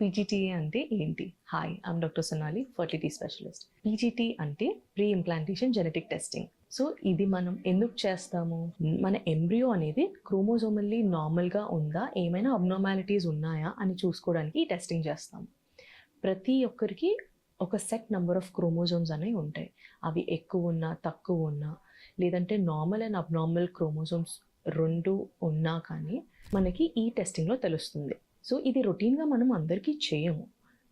PGTA అంటే ఏంటి? Hi I'm doctor Sonali fertility specialist PGT అంటే pre implantation genetic testing so ఇది మనం ఎందుకు చేస్తాము? మన ఎంబ్రియో అనేది క్రోమోజోమల్లీ నార్మల్గా ఉందా? ఏమైనా అబ్నార్మాలిటీస్ ఉన్నాయా? అని చూసుకోవడానికి ఈ టెస్టింగ్ చేస్తాము. ప్రతి ఒక్కరికి ఒక సెట్ నెంబర్ ఆఫ్ క్రోమోజోమ్స్ అనేవి ఉంటాయి. అవి ఎక్కువ ఉన్నా తక్కువ ఉన్నా లేదంటే నార్మల్ అండ్ అబ్నార్మల్ క్రోమోజోమ్స్ రెండు ఉన్నా కానీ మనకి ఈ టెస్టింగ్లో తెలుస్తుంది. సో ఇది రొటీన్గా మనం అందరికీ చేయము.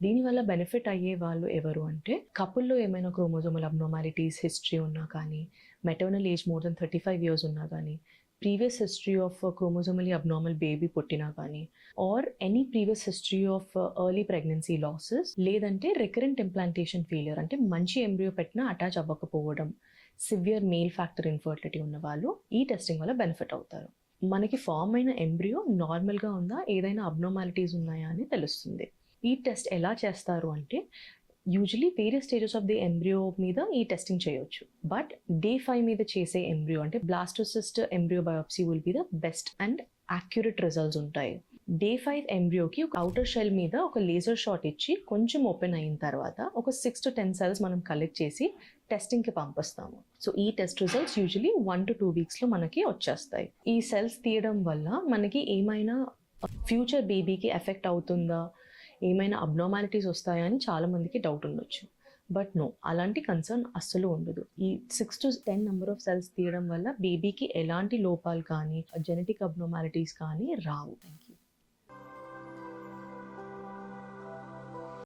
దీనివల్ల బెనిఫిట్ అయ్యే వాళ్ళు ఎవరు అంటే కపుల్లో ఏమైనా క్రోమోజోమల్ అబ్నార్మాలిటీస్ హిస్టరీ ఉన్నా కానీ maternal age more than thirty five years ఉన్నా కానీ previous history of chromosomally abnormal baby పుట్టినా కానీ or any previous history of early pregnancy losses లేదంటే రికరెంట్ ఇంప్లాంటేషన్ ఫెయిలియర్ అంటే మంచి ఎంబ్రియో పెట్టినా అటాచ్ అవ్వకపోవడం సివియర్ మేల్ ఫ్యాక్టర్ ఇన్ఫర్టిలిటీ ఉన్న వాళ్ళు ఈ టెస్టింగ్ వల్ల బెనిఫిట్ అవుతారు. మనకి ఫామ్ అయిన ఎంబ్రియో నార్మల్గా ఉందా? ఏదైనా అబ్నార్మాలిటీస్ ఉన్నాయా అని తెలుస్తుంది. ఈ టెస్ట్ ఎలా చేస్తారు అంటే usually various stages of the embryo మీద ఈ టెస్టింగ్ చేయొచ్చు. బట్ డే ఫైవ్ మీద చేసే ఎంబ్రియో అంటే blastocyst embryo biopsy will be the best and accurate results ఉంటాయి. డే ఫైవ్ ఎంబ్రియోకి ఒక అవుటర్ షెల్ మీద ఒక లేజర్ షాట్ ఇచ్చి కొంచెం ఓపెన్ అయిన తర్వాత ఒక సిక్స్ టు టెన్ సెల్స్ మనం కలెక్ట్ చేసి టెస్టింగ్కి పంపిస్తాము. సో ఈ test results usually one to two వీక్స్లో మనకి వచ్చేస్తాయి. ఈ సెల్స్ తీయడం వల్ల మనకి ఏమైనా ఫ్యూచర్ బేబీకి ఎఫెక్ట్ అవుతుందా? ఏమైనా అబ్నార్మాలిటీస్ వస్తాయా అని చాలామందికి డౌట్ ఉండొచ్చు. బట్ నో అలాంటి కన్సర్న్ అస్సలు ఉండదు. ఈ six to ten number of cells తీయడం వల్ల బేబీకి ఎలాంటి లోపాలు కానీ జెనెటిక్ అబ్నార్మాలిటీస్ కానీ రావు. Thank you